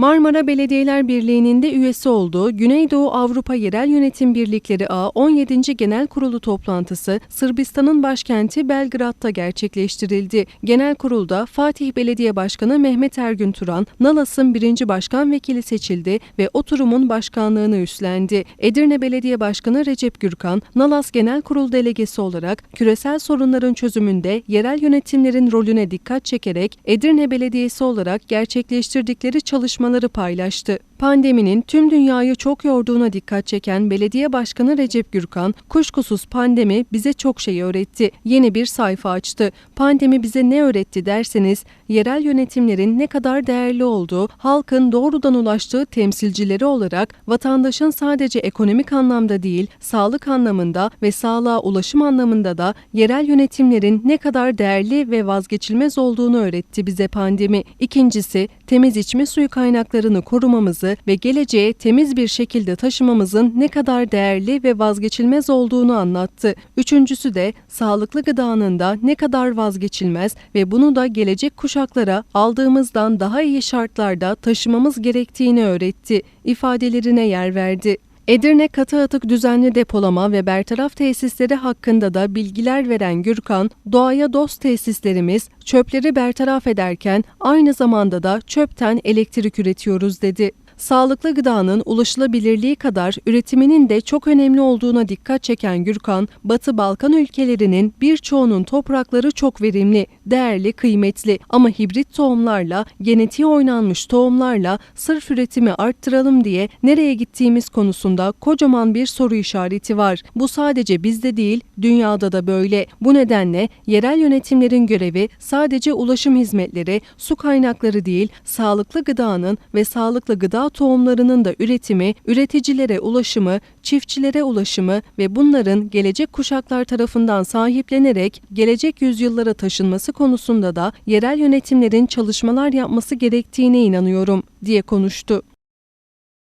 Marmara Belediyeler Birliği'nin de üyesi olduğu Güneydoğu Avrupa Yerel Yönetim Birlikleri A 17. Genel Kurulu toplantısı Sırbistan'ın başkenti Belgrad'da gerçekleştirildi. Genel kurulda Fatih Belediye Başkanı Mehmet Ergün Turan, Nalas'ın birinci başkan vekili seçildi ve oturumun başkanlığını üstlendi. Edirne Belediye Başkanı Recep Gürkan, Nalas Genel Kurul delegesi olarak küresel sorunların çözümünde yerel yönetimlerin rolüne dikkat çekerek Edirne Belediyesi olarak gerçekleştirdikleri çalışmaları paylaştı. Pandeminin tüm dünyayı çok yorduğuna dikkat çeken Belediye Başkanı Recep Gürkan, kuşkusuz pandemi bize çok şey öğretti. Yeni bir sayfa açtı. Pandemi bize ne öğretti derseniz, yerel yönetimlerin ne kadar değerli olduğu, halkın doğrudan ulaştığı temsilcileri olarak vatandaşın sadece ekonomik anlamda değil, sağlık anlamında ve sağlığa ulaşım anlamında da yerel yönetimlerin ne kadar değerli ve vazgeçilmez olduğunu öğretti bize pandemi. İkincisi, temiz içme suyu kaynaklarını korumamızı ve geleceğe temiz bir şekilde taşımamızın ne kadar değerli ve vazgeçilmez olduğunu anlattı. Üçüncüsü de sağlıklı gıdanın da ne kadar vazgeçilmez ve bunu da gelecek kuşaklara aldığımızdan daha iyi şartlarda taşımamız gerektiğini öğretti. ifadelerine yer verdi. Edirne katı atık düzenli depolama ve bertaraf tesisleri hakkında da bilgiler veren Gürkan, doğaya dost tesislerimiz çöpleri bertaraf ederken aynı zamanda da çöpten elektrik üretiyoruz dedi. Sağlıklı gıdanın ulaşılabilirliği kadar üretiminin de çok önemli olduğuna dikkat çeken Gürkan, Batı Balkan ülkelerinin birçoğunun toprakları çok verimli, değerli, kıymetli ama hibrit tohumlarla, genetiği oynanmış tohumlarla sırf üretimi arttıralım diye nereye gittiğimiz konusunda kocaman bir soru işareti var. Bu sadece bizde değil, dünyada da böyle. Bu nedenle yerel yönetimlerin görevi sadece ulaşım hizmetleri, su kaynakları değil, sağlıklı gıdanın ve sağlıklı gıda tohumlarının da üretimi, üreticilere ulaşımı, çiftçilere ulaşımı ve bunların gelecek kuşaklar tarafından sahiplenerek gelecek yüzyıllara taşınması konusunda da yerel yönetimlerin çalışmalar yapması gerektiğine inanıyorum diye konuştu.